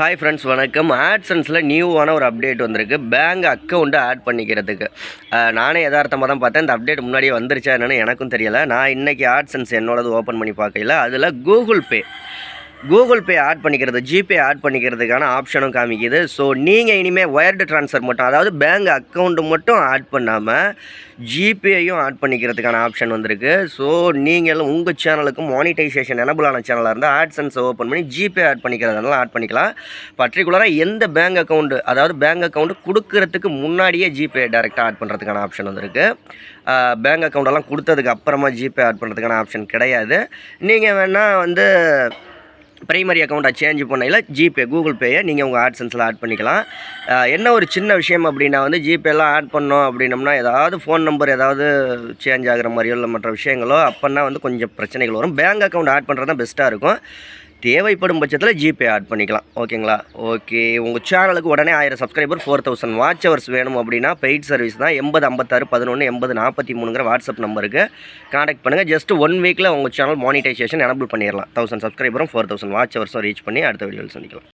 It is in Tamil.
ஹாய் ஃப்ரெண்ட்ஸ் வணக்கம். ஆட்சன்ஸில் நியூவான ஒரு அப்டேட் வந்திருக்கு. பேங்க் அக்கௌண்ட்டை ஆட் பண்ணிக்கிறதுக்கு. நானே யதார்த்தமாக தான் பார்த்தேன். இந்த அப்டேட் முன்னாடியே வந்துருச்சா என்னென்னு எனக்கும் தெரியலை. நான் இன்றைக்கி ஆட்சன்ஸ் என்னோடது ஓப்பன் பண்ணி பார்க்கல. அதில் Google Pay Google Pay add பண்ணிக்கிறது ஜிபே ஆட் பண்ணிக்கிறதுக்கான ஆப்ஷனும் காமிக்குது. ஸோ நீங்கள் இனிமேல் ஒயர்டு ட்ரான்ஸ்ஃபர் மட்டும் அதாவது பேங்க் அக்கௌண்ட்டு மட்டும் ஆட் பண்ணாமல் ஜிபேயும் ஆட் பண்ணிக்கிறதுக்கான ஆப்ஷன் வந்திருக்கு. ஸோ நீங்கள் உங்கள் சேனலுக்கு மானிட்டைசேஷன் எனபிளான சேனலாக இருந்தால் ஆட்சன்ஸை ஓப்பன் பண்ணி ஜிபே ஆட் பண்ணிக்கிறதுனால ஆட் பண்ணிக்கலாம். பர்டிகுலராக எந்த பேங்க் அக்கௌண்ட்டு அதாவது பேங்க் அக்கௌண்ட்டு கொடுக்கறதுக்கு முன்னாடியே ஜிபே டேரெக்டாக ஆட் பண்ணுறதுக்கான ஆப்ஷன் வந்திருக்கு. பேங்க் அக்கௌண்ட்டெல்லாம் கொடுத்ததுக்கு அப்புறமா ஜிபே ஆட் பண்ணுறதுக்கான ஆப்ஷன் கிடையாது. நீங்கள் வேணால் வந்து ப்ரைமரி அக்கௌண்ட்டை சேஞ்ச் பண்ணையில் ஜிபே கூகுள் பேயை நீங்கள் உங்கள் ஆட்சன்ஸில் ஆட் பண்ணிக்கலாம். என்ன ஒரு சின்ன விஷயம் அப்படின்னா வந்து ஜிபேலாம் ஆட் பண்ணோம் அப்படின்னம்னா ஏதாவது ஃபோன் நம்பர் ஏதாவது சேஞ்ச் ஆகிற மாதிரியோ இல்லை மற்ற விஷயங்களோ அப்போன்னா வந்து கொஞ்சம் பிரச்சனைகள் வரும். பேங்க் அக்கௌண்ட் ஆட் பண்ணுறது தான் பெஸ்ட்டாக இருக்கும். தேவைப்படும் பட்சத்தில் ஜிபே ஆட் பண்ணிக்கலாம். ஓகேங்களா ஓகே உங்கள் சேனலுக்கு உடனே ஆயிரம் subscriber four thousand watch hours வேணும் அப்படின்னா பெய்ட் சர்வீஸ் தான். எண்பது ஐம்பத்தாறு பதினொன்று எண்பது நாற்பத்தி மூணுங்கிற வாட்ஸ்அப் நம்பருக்கு காண்டாக்ட் பண்ணுங்கள் ஜஸ்ட் ஒன் வீக்கில் உங்கள் சேனல் மானிட்டைசேஷன் எனபிள் பண்ணிடலாம். தௌசண்ட் சப்ஸ்கிரைபரும் ஃபோர் தௌசண்ட் வாட்ச் ஹவர்ஸும் ரீச் பண்ணி அடுத்த வீடியோவில் சந்திக்கலாம்.